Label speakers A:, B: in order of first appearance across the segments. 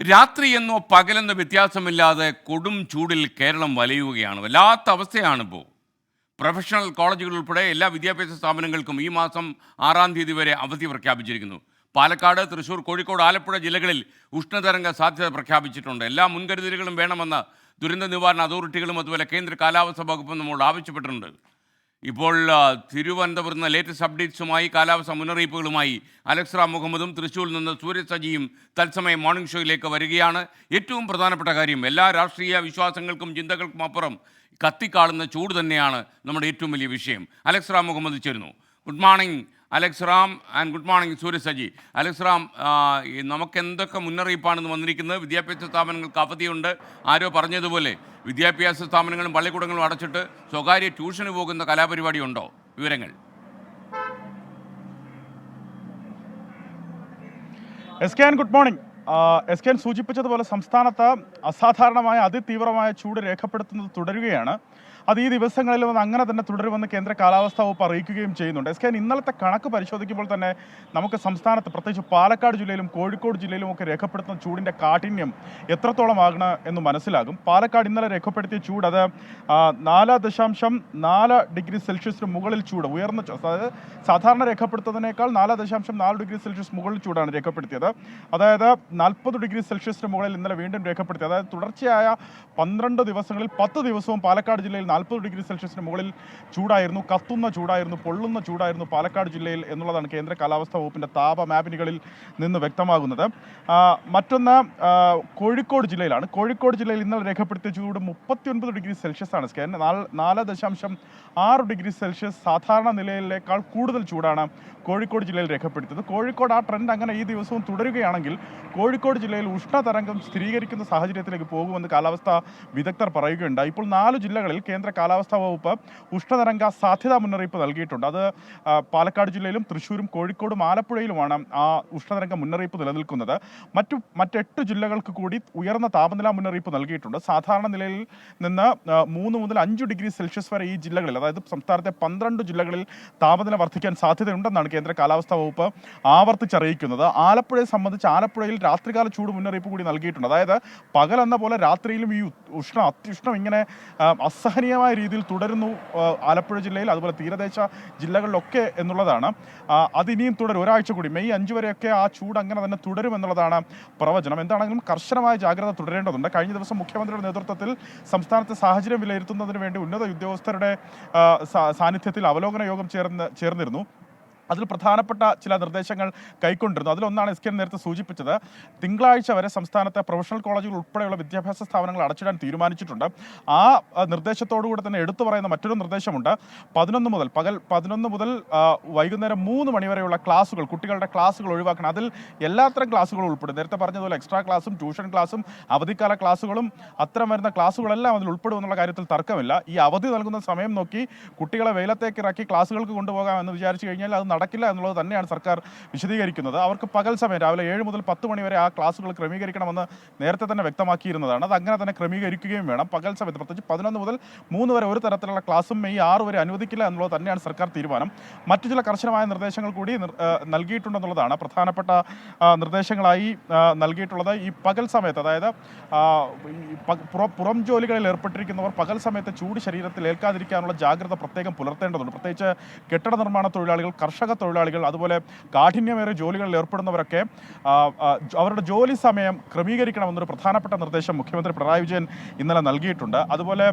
A: രാത്രിയെന്നോ പകലെന്നോ വ്യത്യാസമില്ലാതെ കൊടും ചൂടിൽ കേരളം വലയുകയാണ്. വല്ലാത്ത അവസ്ഥയാണിപ്പോൾ പ്രൊഫഷണൽ കോളേജുകൾ ഉൾപ്പെടെ എല്ലാ വിദ്യാഭ്യാസ സ്ഥാപനങ്ങൾക്കും ഈ മാസം ആറാം തീയതി വരെ അവധി പ്രഖ്യാപിച്ചിരിക്കുന്നു. പാലക്കാട് തൃശ്ശൂർ കോഴിക്കോട് ആലപ്പുഴ ജില്ലകളിൽ ഉഷ്ണതരംഗ സാധ്യത പ്രഖ്യാപിച്ചിട്ടുണ്ട്. എല്ലാ മുൻകരുതലുകളും വേണമെന്ന് ദുരന്ത നിവാരണ അതോറിറ്റികളും അതുപോലെ കേന്ദ്ര കാലാവസ്ഥാ വകുപ്പും നമ്മോട് ആവശ്യപ്പെട്ടിട്ടുണ്ട്. ഇപ്പോൾ തിരുവനന്തപുരത്ത് ലേറ്റസ്റ്റ് അപ്ഡേറ്റ്സുമായി കാലാവസ്ഥ മുന്നറിയിപ്പുകളുമായി അലക്സ്ര മുഹമ്മദും തൃശ്ശൂരിൽ നിന്ന് സൂര്യ സജിയും തത്സമയം മോർണിംഗ് ഷോയിലേക്ക് വരികയാണ്. ഏറ്റവും പ്രധാനപ്പെട്ട കാര്യം എല്ലാ രാഷ്ട്രീയ വിശ്വാസങ്ങൾക്കും ചിന്തകൾക്കും അപ്പുറം കത്തിക്കാളുന്ന ചൂട് തന്നെയാണ് നമ്മുടെ ഏറ്റവും വലിയ വിഷയം. അലക്സ്ര മുഹമ്മദ് ചേരുന്നു. Good morning Alex Ram and good morning Surya Saji. Alex Ram നമുക്ക് എന്തൊക്കെ മുന്നറിയിപ്പാണെന്ന് വന്നിരിക്കുന്നത്? വിദ്യാഭ്യാസ സ്ഥാപനങ്ങൾക്ക് അവധിയുണ്ട്. ആരോ പറഞ്ഞതുപോലെ വിദ്യാഭ്യാസ സ്ഥാപനങ്ങളും പള്ളിക്കൂടങ്ങളും അടച്ചിട്ട് സ്വകാര്യ ട്യൂഷന് പോകുന്ന കലാപരിപാടി ഉണ്ടോ വിവരങ്ങൾ.
B: S K good morning S K സൂചിപ്പിച്ചതുപോലെ സംസ്ഥാനത്ത് അസാധാരണമായ അതിതീവ്രമായ ചൂട് രേഖപ്പെടുത്തുന്നത് തുടരുകയാണ്. അത് ഈ ദിവസങ്ങളിൽ വന്ന് അങ്ങനെ തന്നെ തുടരുമെന്ന് കേന്ദ്ര കാലാവസ്ഥാ വകുപ്പ് അറിയിക്കുകയും ചെയ്യുന്നുണ്ട്. എസ് കെ ഇന്നലത്തെ കണക്ക് പരിശോധിക്കുമ്പോൾ തന്നെ നമുക്ക് സംസ്ഥാനത്ത് പ്രത്യേകിച്ച് പാലക്കാട് ജില്ലയിലും കോഴിക്കോട് ജില്ലയിലും ഒക്കെ രേഖപ്പെടുത്തുന്ന ചൂടിന്റെ കാഠിന്യം എത്രത്തോളമാകണം എന്ന് മനസ്സിലാകും. പാലക്കാട് ഇന്നലെ രേഖപ്പെടുത്തിയ ചൂട് അത് നാല് ദശാംശം നാല് ഡിഗ്രി സെൽഷ്യസിന് മുകളിൽ ചൂട് ഉയർന്ന അതായത് സാധാരണ രേഖപ്പെടുത്തുന്നതിനേക്കാൾ നാല് ദശാംശം നാല് ഡിഗ്രി സെൽഷ്യസ് മുകളിൽ ചൂടാണ് രേഖപ്പെടുത്തിയത്. അതായത് നാൽപ്പത് ഡിഗ്രി സെൽഷ്യസിന് മുകളിൽ ഇന്നലെ വീണ്ടും രേഖപ്പെടുത്തി. അതായത് തുടർച്ചയായ പന്ത്രണ്ട് ദിവസങ്ങളിൽ പത്ത് ദിവസവും പാലക്കാട് ജില്ലയിൽ നാൽപ്പത് ഡിഗ്രി സെൽഷ്യസിന് മുകളിൽ ചൂടായിരുന്നു. കത്തുന്ന ചൂടായിരുന്നു പൊള്ളുന്ന ചൂടായിരുന്നു പാലക്കാട് ജില്ലയിൽ എന്നുള്ളതാണ് കേന്ദ്ര കാലാവസ്ഥാ വകുപ്പിന്റെ താപ മാപ്പിനുകളിൽ നിന്ന് വ്യക്തമാകുന്നത്. മറ്റൊന്ന് കോഴിക്കോട് ജില്ലയിലാണ്. കോഴിക്കോട് ജില്ലയിൽ ഇന്നലെ രേഖപ്പെടുത്തിയ ചൂട് മുപ്പത്തിയൊൻപത് ഡിഗ്രി സെൽഷ്യസ് ആണ്. സ്കാൻ നാല് ദശാംശം ആറ് ഡിഗ്രി സെൽഷ്യസ് സാധാരണ നിലയിലേക്കാൾ കൂടുതൽ ചൂടാണ് കോഴിക്കോട് ജില്ലയിൽ രേഖപ്പെടുത്തിയത്. കോഴിക്കോട് ആ ട്രെൻഡ് അങ്ങനെ ഈ ദിവസവും തുടരുകയാണെങ്കിൽ കോഴിക്കോട് ജില്ലയിൽ ഉഷ്ണതരംഗം സ്ഥിരീകരിക്കുന്ന സാഹചര്യത്തിലേക്ക് പോകുമെന്ന് കാലാവസ്ഥാ വിദഗ്ധർ പറയുകയുണ്ടായി. ഇപ്പോൾ നാല് ജില്ലകളിൽ കേന്ദ്ര കാലാവസ്ഥാ വകുപ്പ് ഉഷ്ണതരംഗ സാധ്യതാ മുന്നറിയിപ്പ് നൽകിയിട്ടുണ്ട്. അത് പാലക്കാട് ജില്ലയിലും തൃശ്ശൂരും കോഴിക്കോടും ആലപ്പുഴയിലുമാണ് ആ ഉഷ്ണതരംഗ മുന്നറിയിപ്പ് നിലനിൽക്കുന്നത്. മറ്റു മറ്റെട്ട് ജില്ലകൾക്ക് കൂടി ഉയർന്ന താപനില മുന്നറിയിപ്പ് നൽകിയിട്ടുണ്ട്. സാധാരണ നിലയിൽ നിന്ന് മൂന്ന് മുതൽ അഞ്ച് ഡിഗ്രി സെൽഷ്യസ് വരെ ഈ ജില്ലകളിൽ അതായത് സംസ്ഥാനത്തെ പന്ത്രണ്ട് ജില്ലകളിൽ താപനില വർദ്ധിക്കാൻ സാധ്യതയുണ്ടെന്നാണ് കേന്ദ്ര കാലാവസ്ഥാ വകുപ്പ് ആവർത്തിച്ചറിയിക്കുന്നത്. ആലപ്പുഴയെ സംബന്ധിച്ച് ആലപ്പുഴയിൽ രാത്രികാല ചൂട് മുന്നറിയിപ്പ് കൂടി നൽകിയിട്ടുണ്ട്. അതായത് പകലെന്ന പോലെ രാത്രിയിലും ഈ ഉഷ്ണ അത്യുഷ്ണം ഇങ്ങനെ അസഹനീയമായ രീതിയിൽ തുടരുന്നു ആലപ്പുഴ ജില്ലയിൽ അതുപോലെ തീരദേശ ജില്ലകളിലൊക്കെ എന്നുള്ളതാണ്. അതിനിയും തുടരും. ഒരാഴ്ച കൂടി. മെയ് അഞ്ച് വരെയൊക്കെ ആ ചൂട് അങ്ങനെ തന്നെ തുടരും എന്നുള്ളതാണ് പ്രവചനം. എന്താണെങ്കിലും കർശനമായ ജാഗ്രത തുടരേണ്ടതുണ്ട്. കഴിഞ്ഞ ദിവസം മുഖ്യമന്ത്രിയുടെ നേതൃത്വത്തിൽ സംസ്ഥാനത്തെ സാഹചര്യം വിലയിരുത്തുന്നതിന് വേണ്ടി ഉന്നത ഉദ്യോഗസ്ഥരുടെ സാന്നിധ്യത്തിൽ അവലോകന യോഗം ചേർന്ന് ചേർന്നിരുന്നു. അതിൽ പ്രധാനപ്പെട്ട ചില നിർദ്ദേശങ്ങൾ കൈക്കൊണ്ടിരുന്നു. അതിലൊന്നാണ് എസ് കെ നേരത്തെ സൂചിപ്പിച്ചത്. തിങ്കളാഴ്ച വരെ സംസ്ഥാനത്തെ പ്രൊഫഷണൽ കോളേജുകൾ ഉൾപ്പെടെയുള്ള വിദ്യാഭ്യാസ സ്ഥാപനങ്ങൾ അടച്ചിടാൻ തീരുമാനിച്ചിട്ടുണ്ട്. ആ നിർദ്ദേശത്തോടുകൂടി തന്നെ എടുത്തു പറയുന്ന മറ്റൊരു നിർദ്ദേശമുണ്ട്. പതിനൊന്ന് മുതൽ പകൽ പതിനൊന്ന് മുതൽ വൈകുന്നേരം മൂന്ന് മണിവരെയുള്ള ക്ലാസ്സുകൾ കുട്ടികളുടെ ക്ലാസ്സുകൾ ഒഴിവാക്കണം. അതിൽ എല്ലാത്തരം ക്ലാസ്സുകളും ഉൾപ്പെടും. നേരത്തെ പറഞ്ഞതുപോലെ എക്സ്ട്രാ ക്ലാസ്സും ട്യൂഷൻ ക്ലാസ്സും അവധിക്കാല ക്ലാസ്സുകളും അത്തരം വരുന്ന ക്ലാസ്സുകളെല്ലാം അതിൽ ഉൾപ്പെടും എന്നുള്ള കാര്യത്തിൽ തർക്കമില്ല. ഈ അവധി നൽകുന്ന സമയം നോക്കി കുട്ടികളെ വെയിലത്തേക്ക് ഇറക്കി ക്ലാസ്സുകൾക്ക് കൊണ്ടുപോകാം എന്ന് വിചാരിച്ചു കഴിഞ്ഞാൽ അത് നടക്കില്ല എന്നുള്ളത് തന്നെയാണ് സർക്കാർ വിശദീകരിക്കുന്നത്. അവർക്ക് പകൽ സമയം രാവിലെ ഏഴ് മുതൽ പത്ത് മണി വരെ ആ ക്ലാസ്സുകൾ ക്രമീകരിക്കണമെന്ന് നേരത്തെ തന്നെ വ്യക്തമാക്കിയിരുന്നതാണ്. അത് അങ്ങനെ തന്നെ ക്രമീകരിക്കുകയും വേണം. പകൽ സമയത്ത് പ്രത്യേകിച്ച് പതിനൊന്ന് മുതൽ മൂന്ന് വരെ ഒരു തരത്തിലുള്ള ക്ലാസ്സും മെയ് ആറ് വരെ അനുവദിക്കില്ല എന്നുള്ളത് തന്നെയാണ് സർക്കാർ തീരുമാനം. മറ്റു ചില കർശനമായ നിർദ്ദേശങ്ങൾ കൂടി നൽകിയിട്ടുണ്ടെന്നുള്ളതാണ് പ്രധാനപ്പെട്ട നിർദ്ദേശങ്ങളായി നൽകിയിട്ടുള്ളത്. ഈ പകൽ സമയത്ത് അതായത് പുറം ജോലികളിൽ ഏർപ്പെട്ടിരിക്കുന്നവർ പകൽ സമയത്ത് ചൂട് ശരീരത്തിൽ ഏൽക്കാതിരിക്കാനുള്ള ജാഗ്രത പ്രത്യേകം പുലർത്തേണ്ടതുണ്ട്. പ്രത്യേകിച്ച് കെട്ടിട നിർമ്മാണ തൊഴിലാളികൾ കർഷക തൊഴിലാളികൾ അതുപോലെ കാഠിന്യമേറിയ ജോലികളിൽ ഏർപ്പെടുന്നവരൊക്കെ അവരുടെ ജോലി സമയം ക്രമീകരിക്കണമെന്നൊരു പ്രധാനപ്പെട്ട നിർദ്ദേശം മുഖ്യമന്ത്രി പിണറായി വിജയൻ ഇന്നലെ നൽകിയിട്ടുണ്ട്. അതുപോലെ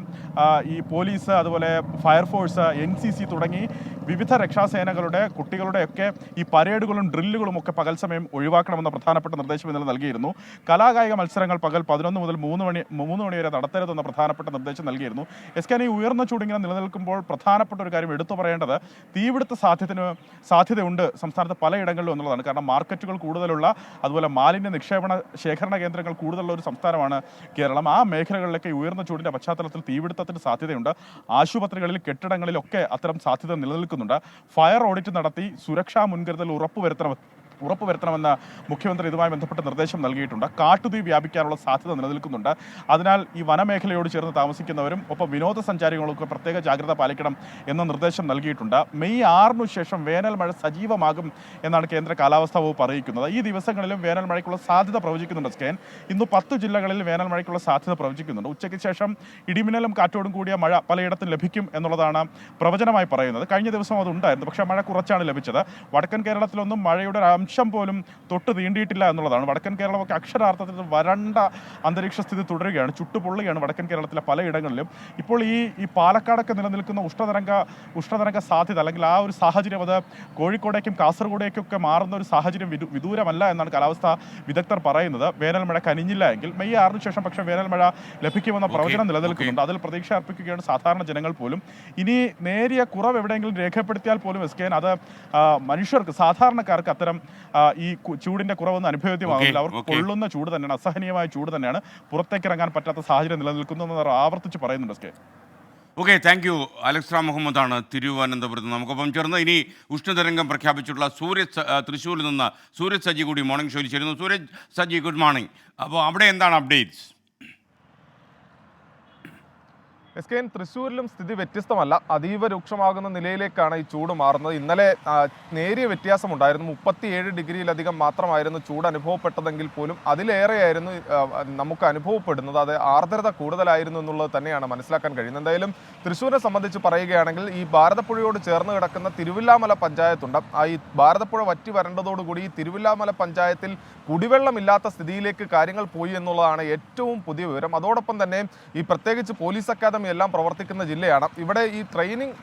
B: ഈ പോലീസ് അതുപോലെ ഫയർഫോഴ്സ് എൻ സി സി തുടങ്ങി വിവിധ രക്ഷാസേനകളുടെ കുട്ടികളുടെയൊക്കെ ഈ പരേഡുകളും ഡ്രില്ലുകളും ഒക്കെ പകൽ സമയം ഒഴിവാക്കണമെന്ന പ്രധാനപ്പെട്ട നിർദ്ദേശം ഇന്നലെ നൽകിയിരുന്നു. കലാകായിക മത്സരങ്ങൾ പകൽ പതിനൊന്ന് മുതൽ മൂന്ന് മണി മൂന്ന് മണി വരെ നടത്തരുതെന്ന പ്രധാനപ്പെട്ട നിർദ്ദേശം നൽകിയിരുന്നു. എസ് കെ ഈ ഉയർന്ന ചൂടിങ്ങനെ നിലനിൽക്കുമ്പോൾ പ്രധാനപ്പെട്ട ഒരു കാര്യം എടുത്തു പറയേണ്ടത് തീപിടുത്ത സാധ്യതന് സാധ്യതയുണ്ട് സംസ്ഥാനത്ത് പലയിടങ്ങളിലും എന്നുള്ളതാണ്. കാരണം മാർക്കറ്റുകൾ കൂടുതലുള്ള അതുപോലെ മാലിന്യ നിക്ഷേപണ ശേഖരണ കേന്ദ്രങ്ങൾ കൂടുതലുള്ള ഒരു സംസ്ഥാനമാണ് കേരളം. ആ മേഖലകളിലൊക്കെ ഉയർന്ന ചൂടിന്റെ പശ്ചാത്തലത്തിൽ തീപിടുത്തത്തിന് സാധ്യതയുണ്ട്. ആശുപത്രികളിൽ കെട്ടിടങ്ങളിലൊക്കെ അത്തരം സാധ്യത നിലനിൽക്കുന്നുണ്ട് ഫയർ ഓഡിറ്റ് നടത്തി സുരക്ഷാ മുൻകരുതൽ ഉറപ്പുവരുത്തണം. ഉറപ്പുവരുത്തണമെന്ന് മുഖ്യമന്ത്രി ഇതുമായി ബന്ധപ്പെട്ട് നിർദ്ദേശം നൽകിയിട്ടുണ്ട്. കാട്ടുതീ വ്യാപിക്കാനുള്ള സാധ്യത നിലനിൽക്കുന്നുണ്ട്. അതിനാൽ ഈ വനമേഖലയോട് ചേർന്ന് താമസിക്കുന്നവരും ഒപ്പം വിനോദസഞ്ചാരികളൊക്കെ പ്രത്യേക ജാഗ്രത പാലിക്കണം എന്ന നിർദ്ദേശം നൽകിയിട്ടുണ്ട്. മെയ് ആറിനു ശേഷം വേനൽ മഴ സജീവമാകും എന്നാണ് കേന്ദ്ര കാലാവസ്ഥാ വകുപ്പ് അറിയിക്കുന്നത്. ഈ ദിവസങ്ങളിലും വേനൽ മഴയ്ക്കുള്ള സാധ്യത പ്രവചിക്കുന്നുണ്ട് സ്കേൻ. ഇന്ന് പത്ത് ജില്ലകളിൽ വേനൽ മഴയ്ക്കുള്ള സാധ്യത പ്രവചിക്കുന്നുണ്ട്. ഉച്ചയ്ക്ക് ശേഷം ഇടിമിന്നലും കാറ്റോടും കൂടിയ മഴ പലയിടത്തും ലഭിക്കും എന്നുള്ളതാണ് പ്രവചനമായി പറയുന്നത്. കഴിഞ്ഞ ദിവസം അതുണ്ടായിരുന്നു പക്ഷേ മഴ കുറച്ചാണ് ലഭിച്ചത്. വടക്കൻ കേരളത്തിലൊന്നും മഴയുടെ അംശം പോലും തൊട്ട് തീണ്ടിയിട്ടില്ല എന്നുള്ളതാണ്. വടക്കൻ കേരളമൊക്കെ അക്ഷരാർത്ഥത്തിൽ വരണ്ട അന്തരീക്ഷ സ്ഥിതി തുടരുകയാണ് ചുട്ടുപൊള്ളുകയാണ് വടക്കൻ കേരളത്തിലെ പലയിടങ്ങളിലും. ഇപ്പോൾ ഈ ഈ പാലക്കാടൊക്കെ നിലനിൽക്കുന്ന ഉഷ്ണതരംഗ ഉഷ്ണതരംഗ സാധ്യത അല്ലെങ്കിൽ ആ ഒരു സാഹചര്യം അത് കോഴിക്കോടേക്കും കാസർഗോഡേക്കൊക്കെ മാറുന്ന ഒരു സാഹചര്യം വിദു വിദൂരമല്ല എന്നാണ് കാലാവസ്ഥാ വിദഗ്ധർ പറയുന്നത്. വേനൽ മഴ കനിഞ്ഞില്ല എങ്കിൽ മെയ് ആറിന് ശേഷം പക്ഷേ വേനൽ മഴ ലഭിക്കുമെന്ന പ്രവചനം നിലനിൽക്കുന്നുണ്ട്. അതിൽ പ്രതീക്ഷ അർപ്പിക്കുകയാണ് സാധാരണ ജനങ്ങൾ പോലും. ഇനി നേരിയ കുറവ് എവിടെയെങ്കിലും രേഖപ്പെടുത്തിയാൽ പോലും എസ് കെ അത് മനുഷ്യർക്ക് സാധാരണക്കാർക്ക് അത്തരം ഈ ചൂടിന്റെ കുറവൊന്നും അനുഭവദ്യമാകില്ല
A: അവർ
B: അവർക്ക് കൊള്ളുന്ന ചൂട് തന്നെയാണ് അസഹനീയമായ ചൂട് തന്നെയാണ്. പുറത്തേക്ക് ഇറങ്ങാൻ പറ്റാത്ത സാഹചര്യം നിലനിൽക്കുന്നു ആവർത്തിച്ച് പറയുന്നുണ്ട് S K.
A: Okay thank you Alex Ram മുഹമ്മദാണ് തിരുവനന്തപുരത്ത് നമുക്കൊപ്പം ചേർന്ന് ഇനി ഉഷ്ണതരംഗം പ്രഖ്യാപിച്ചിട്ടുള്ള സൂര്യ തൃശ്ശൂരിൽ നിന്ന് സൂര്യ സജി കൂടി മോർണിംഗ് ഷോയിൽ ചേരുന്നു. സൂരജ് സജി ഗുഡ് മോർണിംഗ് അപ്പോൾ അവിടെ എന്താണ് അപ്ഡേറ്റ്സ്
C: എസ് കെ എൻ തൃശ്ശൂരിലും സ്ഥിതി വ്യത്യസ്തമല്ല. അതീവ രൂക്ഷമാകുന്ന നിലയിലേക്കാണ് ഈ ചൂട് മാറുന്നത്. ഇന്നലെ നേരിയ വ്യത്യാസമുണ്ടായിരുന്നു. മുപ്പത്തിയേഴ് ഡിഗ്രിയിലധികം മാത്രമായിരുന്നു ചൂട് അനുഭവപ്പെട്ടതെങ്കിൽ പോലും അതിലേറെയായിരുന്നു നമുക്ക് അനുഭവപ്പെടുന്നത്. അത് ആർദ്രത കൂടുതലായിരുന്നു എന്നുള്ളത് തന്നെയാണ് മനസ്സിലാക്കാൻ കഴിയുന്നത്. എന്തായാലും തൃശ്ശൂരിനെ സംബന്ധിച്ച് പറയുകയാണെങ്കിൽ ഈ ഭാരതപ്പുഴയോട് ചേർന്ന് കിടക്കുന്ന തിരുവില്ലാമല പഞ്ചായത്തുണ്ട്. ആ ഈ ഭാരതപ്പുഴ വറ്റി വരേണ്ടതോടുകൂടി ഈ തിരുവില്ലാമല പഞ്ചായത്തിൽ കുടിവെള്ളമില്ലാത്ത സ്ഥിതിയിലേക്ക് കാര്യങ്ങൾ പോയി എന്നുള്ളതാണ് ഏറ്റവും പുതിയ വിവരം. അതോടൊപ്പം തന്നെ ഈ പ്രത്യേകിച്ച് പോലീസ് അക്കാദമി എല്ലാം പ്രവർത്തിക്കുന്ന ജില്ലയാണ്. ഇവിടെ ഈ ട്രെയിനിങ്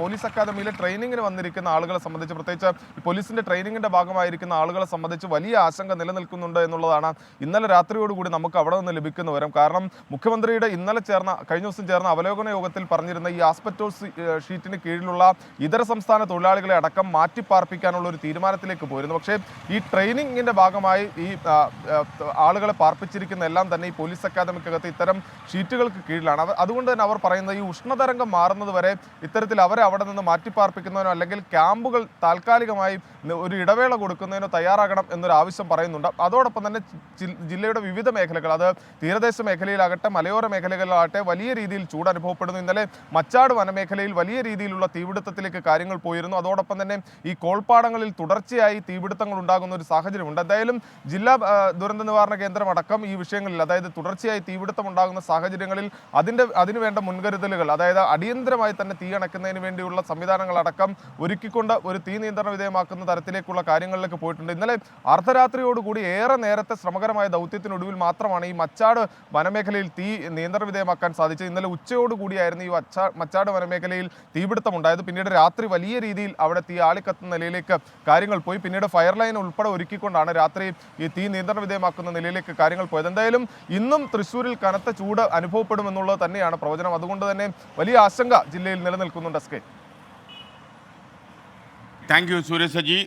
C: പോലീസ് അക്കാദമിയിലെ ട്രെയിനിങ്ങിന് വന്നിരിക്കുന്ന ആളുകളെ സംബന്ധിച്ച് പ്രത്യേകിച്ച് പോലീസിന്റെ ട്രെയിനിങ്ങിന്റെ ഭാഗമായിരിക്കുന്ന ആളുകളെ സംബന്ധിച്ച് വലിയ ആശങ്ക നിലനിൽക്കുന്നുണ്ട് എന്നുള്ളതാണ് ഇന്നലെ രാത്രിയോടുകൂടി നമുക്ക് അവിടെ നിന്ന് ലഭിക്കുന്ന വിവരം. കാരണം മുഖ്യമന്ത്രിയുടെ ഇന്നലെ ചേർന്ന കഴിഞ്ഞ ദിവസം ചേർന്ന അവലോകന യോഗത്തിൽ പറഞ്ഞിരുന്ന ഈ ആസ്പെറ്റോസ് ഷീറ്റിന് കീഴിലുള്ള ഇതര സംസ്ഥാന തൊഴിലാളികളെ അടക്കം മാറ്റിപ്പാർപ്പിക്കാനുള്ള ഒരു തീരുമാനത്തിലേക്ക് പോയിരുന്നു. പക്ഷേ ഈ ട്രെയിനിങ്ങിന്റെ ഭാഗമായി ഈ ആളുകളെ പാർപ്പിച്ചിരിക്കുന്ന എല്ലാം തന്നെ ഈ പോലീസ് അക്കാദമിക്കകത്ത് ഇത്തരം ഷീറ്റുകൾക്ക് കീഴിലാണ്. അതുകൊണ്ട് തന്നെ അവർ പറയുന്നത് ഈ ഉഷ്ണതരംഗം മാറുന്നത് വരെ ഇത്തരത്തിൽ അവരെ അവിടെ നിന്ന് മാറ്റിപ്പാർപ്പിക്കുന്നതിനോ അല്ലെങ്കിൽ ക്യാമ്പുകൾ താൽക്കാലികമായി ഒരു ഇടവേള കൊടുക്കുന്നതിനോ തയ്യാറാകണം എന്നൊരു ആവശ്യം പറയുന്നുണ്ട്. അതോടൊപ്പം തന്നെ ജില്ലയുടെ വിവിധ മേഖലകൾ അത് തീരദേശ മേഖലയിലാകട്ടെ മലയോര മേഖലകളിലാകട്ടെ വലിയ രീതിയിൽ ചൂട് അനുഭവപ്പെടുന്നു. ഇന്നലെ മച്ചാട് വനമേഖലയിൽ വലിയ രീതിയിലുള്ള തീപിടുത്തത്തിലേക്ക് കാര്യങ്ങൾ പോയിരുന്നു. അതോടൊപ്പം തന്നെ ഈ കോൾപ്പാടങ്ങളിൽ തുടർച്ചയായി തീപിടുത്തങ്ങൾ ഉണ്ടാകുന്ന ഒരു സാഹചര്യമുണ്ട്. എന്തായാലും ജില്ലാ ദുരന്ത നിവാരണ കേന്ദ്രം അടക്കം ഈ വിഷയങ്ങളിൽ അതായത് തുടർച്ചയായി തീപിടുത്തം ഉണ്ടാകുന്ന സാഹചര്യങ്ങളിൽ അതിന്റെ അതിനുവേണ്ട മുൻകരുതലുകൾ അതായത് അടിയന്തരമായി തന്നെ തീ അണയ്ക്കുന്നതിന് വേണ്ടിയുള്ള സംവിധാനങ്ങളടക്കം ഒരുക്കിക്കൊണ്ട് ഒരു തീ നിയന്ത്രണ വിധേയമാക്കുന്ന തരത്തിലേക്കുള്ള കാര്യങ്ങളിലേക്ക് പോയിട്ടുണ്ട്. ഇന്നലെ അർദ്ധരാത്രിയോടുകൂടി ഏറെ നേരത്തെ ശ്രമകരമായ ദൗത്യത്തിനൊടുവിൽ മാത്രമാണ് ഈ മച്ചാട് വനമേഖലയിൽ തീ നിയന്ത്രണ വിധേയമാക്കാൻ സാധിച്ചത്. ഇന്നലെ ഉച്ചയോടുകൂടിയായിരുന്നു ഈ മച്ചാ മച്ചാട് വനമേഖലയിൽ തീപിടുത്തം ഉണ്ടായത്. പിന്നീട് രാത്രി വലിയ രീതിയിൽ അവിടെ തീ ആളിക്കത്തുന്ന നിലയിലേക്ക് കാര്യങ്ങൾ പോയി. പിന്നീട് ഫയർ ലൈൻ ഉൾപ്പെടെ ഒരുക്കിക്കൊണ്ടാണ് രാത്രി ഈ തീ നിയന്ത്രണ വിധേയമാക്കുന്ന നിലയിലേക്ക് കാര്യങ്ങൾ പോയത്. എന്തായാലും ഇന്നും തൃശ്ശൂരിൽ കനത്ത ചൂട് അനുഭവപ്പെടുമെന്നുള്ളത് തന്നെയാണ് പ്രവചനം അതുകൊണ്ട് തന്നെ വലിയ ആശങ്ക ജില്ലയിൽ നിലനിൽക്കുന്നുണ്ട് S K.
A: Thank you Suresh Saji.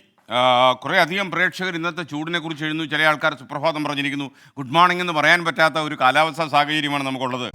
A: കുറേ അധികം പ്രേക്ഷകർ ഇന്നത്തെ ചൂടിനെ കുറിച്ച് എഴുതുന്നു. ചില ആൾക്കാർ സുപ്രഭാതം പറഞ്ഞിരിക്കുന്നു. ഗുഡ് മോർണിംഗ് എന്ന് പറയാൻ പറ്റാത്ത ഒരു കാലാവസ്ഥാ സാഹചര്യമാണ് നമുക്കുള്ളത്.